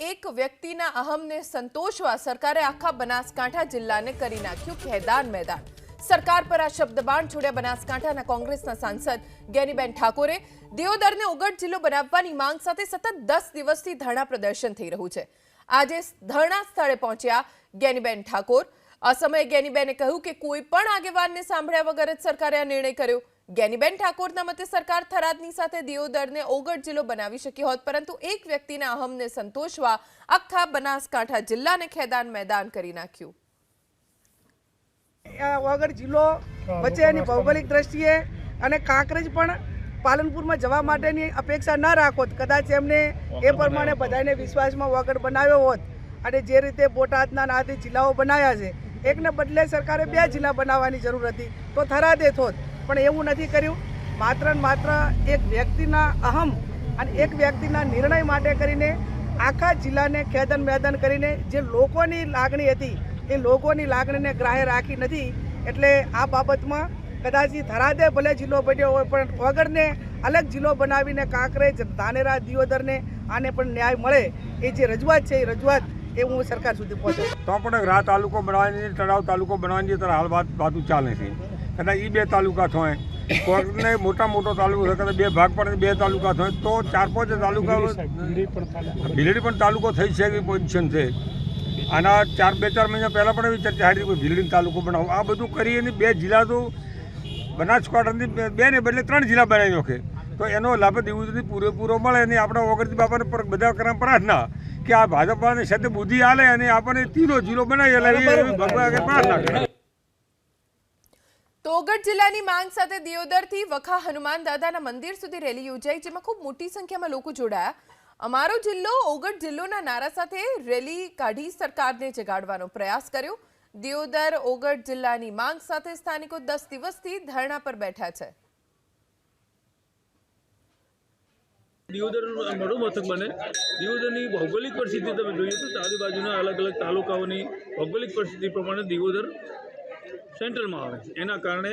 એક વ્યક્તિના અહમને સંતોષવા સરકારે આખા બનાસકાંઠા જિલ્લાને કરી નાખ્યું ખેદાન મેદાન. સરકાર પર આ શબ્દબાણ છોડ્યા બનાસકાંઠાના કોંગ્રેસના સાંસદ ગેનીબેન ઠાકોરે. દિયોદરને ઉગડ જિલ્લો બનાવવાની માંગ સાથે સતત દસ દિવસથી ધરણા પ્રદર્શન થઈ રહ્યું છે. આજે ધરણા સ્થળે પહોંચ્યા ગેનીબેન ઠાકોર. આ સમયે ગેનીબેને કહ્યું કે કોઈ પણ આગેવાનને સાંભળ્યા વગર જ સરકારે આ નિર્ણય કર્યો. ગેનીબેન ઠાકોરના મતે સરકાર થરાદની સાથે દિયોદરને ઓગઢ જિલ્લો બનાવી શકી હોત, પરંતુ એક વ્યક્તિના અહમને સંતોષવા આખા બનાસકાંઠા જિલ્લાને ખેદાન મેદાન કરી નાખ્યું. વગર જિલ્લો વચ્ચે એની ભૌગોલિક દ્રષ્ટિએ અને કાંકરેજ પણ પાલનપુરમાં જવા માટેની અપેક્ષા ન રાખોત. કદાચ એમને એ પ્રમાણે બધાને વિશ્વાસમાં વગર બનાવ્યો હોત અને જે રીતે બોટાદના નાથી જિલ્લાઓ બનાવ્યા છે, એકને બદલે સરકારે બે જિલ્લા બનાવવાની જરૂર હતી. તો થરાદે થોત. પણ એવું નથી કર્યું. માત્ર માત્ર એક વ્યક્તિના અહમ અને એક વ્યક્તિના નિર્ણય માટે કરીને આખા જિલ્લાને ખેદન મેદન કરીને જે લોકોની લાગણી હતી, એ લોકોની લાગણીને ગ્રાહ્ય રાખી નથી. એટલે આ બાબતમાં કદાચ થરાદે ભલે જિલ્લો બન્યો હોય, પણ વગરને અલગ જિલ્લો બનાવીને કાંકરેજ ધાનેરા દિયોદરને આને પણ ન્યાય મળે. એ જે રજૂઆત છે, એ રજૂઆત એ હું સરકાર સુધી પહોંચે તો પણ રાહ તાલુકો બનાવવાની, તળાવ તાલુકો બનાવવાની અત્યારે હાલ વાત, વાતું ચાલે છે. કદાચ એ બે તાલુકા થાય. કોર્ટને મોટા મોટો તાલુકો થાય કદાચ બે ભાગ પડે બે તાલુકા થાય તો ચાર પાંચ તાલુકા ભીલડી પણ તાલુકો થઈ છે એવી પોઝિશન છે. આના ચાર બે ચાર મહિના પહેલાં પણ એવી ચર્ચા હતી ભીલડી તાલુકો બનાવો. આ બધું કરી અને બે જિલ્લા તો બનાસકાંઠાની બે- બે ને બદલે ત્રણ જિલ્લા બનાવી નાખે. તો એનો લાભ દેવું પૂરેપૂરો મળે અને આપણા ઓગળતી બાપાને બધા કરવા પ્રાર્થના કે આ ભાજપવાળાને સાથે બુદ્ધિ આલે અને આપણને તીનો જિલ્લો બનાવી એટલે ભગવાન પ્રાર્થના કરે. તો ઓગળ જિલ્લાની માંગ સાથે દિયોદરથી વખા હનુમાન દાદાના મંદિર સુધી રેલી યોજાઈ, જેમાં ખૂબ મોટી સંખ્યામાં લોકો જોડાયા. અમારો જિલ્લો ઓગઢ જિલ્લોના નારા સાથે રેલી કાઢી સરકારને જગાડવાનો પ્રયાસ કર્યો. દિયોદર ઓગઢ જિલ્લાની માંગ સાથે સ્થાનિકો દસ દિવસથી ધરણા પર બેઠા છે. દિયોદર મળું મથક બને. દિયોદરની ભૌગોલિક પરિસ્થિતિ તમે જોઈએ તો આજુબાજુના અલગ અલગ તાલુકાઓની ભૌગોલિક પરિસ્થિતિ પ્રમાણે દિયોદર સેન્ટ્રલમાં આવે છે. એના કારણે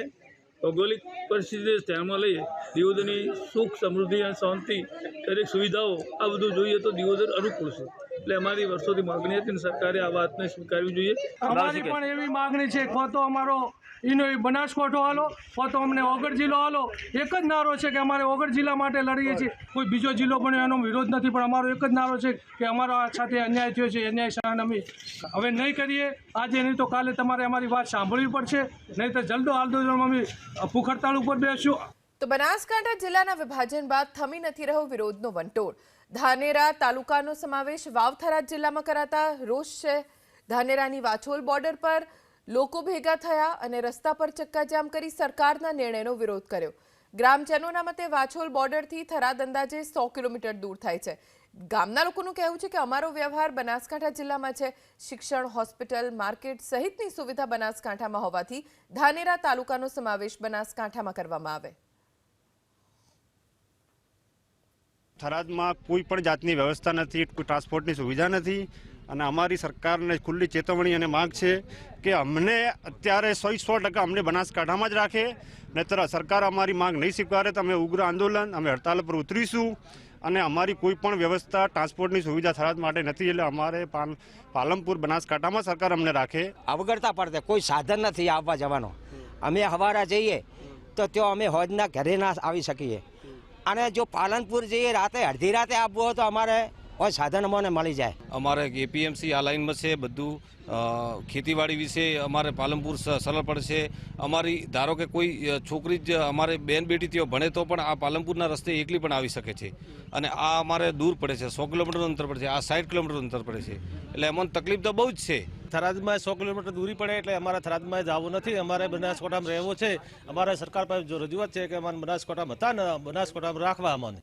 ભૌગોલિક પરિસ્થિતિને ધ્યાનમાં લઈએ દિયોદરની સુખ, સમૃદ્ધિ અને શાંતિ દરેક સુવિધાઓ આ બધું જોઈએ તો દિયોદર અનુકૂળ છે. એટલે અમારી વર્ષોથી માગણી હતી ને સરકારે આ વાતને સ્વીકારવી જોઈએ. અમારી પણ એવી માગણી છે કો તો અમારો એનો બનાસકાંઠો હાલો કો તો અમને ઓગળ જિલ્લો હાલો. એક જ નારો છે કે અમારે ઓગળ જિલ્લા માટે લડીએ છીએ. કોઈ બીજો જિલ્લો બન્યો એનો વિરોધ નથી પણ અમારો એક જ નારો છે કે અમારો આ સાથે અન્યાય થયો છે અન્યાય સહન અમે હવે નહીં કરીએ. આજે નહીં તો કાલે તમારે અમારી વાત સાંભળવી પડશે. નહીં તો જલ્દો હાલદો અમે ભૂખ હડતાળ ઉપર બેસશું. તો બનાસકાંઠા જિલ્લાના વિભાજન બાદ થમી નથી રહ્યો વિરોધનો વંટોળ. ધાનેરા તાલુકાનો સમાવેશ વાવથરા જિલ્લામાં કરાતા રોષ છે. ધાનેરાની વાછોલ બોર્ડર પર લોકો ભેગા થયા અને રસ્તા પર ચક્કાજામ કરી સરકારના નિર્ણયનો વિરોધ કર્યો. ગ્રામજનોના મતે વાછોલ બોર્ડરથી થરાદ અંદાજે સો કિલોમીટર દૂર થાય છે. ગામના લોકોનું કહેવું છે કે અમારો વ્યવહાર બનાસકાંઠા જિલ્લામાં છે. શિક્ષણ, હોસ્પિટલ, માર્કેટ સહિતની સુવિધા બનાસકાંઠામાં હોવાથી ધાનેરા તાલુકાનો સમાવેશ બનાસકાંઠામાં કરવામાં આવે. થરાદમાં કોઈ પણ જાતની વ્યવસ્થા નથી ટ્રાન્સપોર્ટની સુવિધા નથી અને અમારી સરકારને ખુલ્લી ચેતવણી અને માંગ છે કે અમને અત્યારે સો સો ટકા અમને બનાસકાંઠામાં જ રાખે, નહીતર સરકાર અમારી માંગ નહીં સ્વીકારે તો અમે ઉગ્ર આંદોલન, અમે હડતાલ પર ઉતરીશું અને અમારી કોઈ પણ વ્યવસ્થા ટ્રાન્સપોર્ટની સુવિધા થરાદ માટે નથી એટલે અમારે પાલ પાલનપુર, બનાસકાંઠામાં સરકાર અમને રાખે. અવગડતા પડતે કોઈ સાધન નથી આવવા જવાનો. અમે હવારા જઈએ તો ત્યાં અમે હોજના ઘરે ના આવી શકીએ. અને જો પાલનપુર જઈએ રાતે અડધી રાતે આવવું હોય તો અમારે કોઈ સાધન અમને મળી જાય. અમારે એપીએમસી આ લાઇનમાં છે બધું ખેતીવાડી વિશે અમારે પાલનપુર સ- સરળ પડશે અમારી ધારો કે કોઈ છોકરી જ અમારે બેન બેટી ત્યાં ભણે તો પણ આ પાલનપુરના રસ્તે એકલી પણ આવી શકે છે. અને આ અમારે દૂર પડે છે સો કિલોમીટરનું અંતર પડે છે આ સાઠ કિલોમીટરનું અંતર પડે છે. એટલે એમાં તકલીફ તો બહુ જ છે. થરાદમાં સો કિલોમીટર દૂરી પડે એટલે અમારે થરાદમાં જવું નથી. અમારે બનાસકોટામાં રહેવું છે. અમારે સરકાર પાસે જો રજૂઆત છે કે અમારે બનાસકોટામાં હતા ને બનાસકોટામાં રાખવા અમને.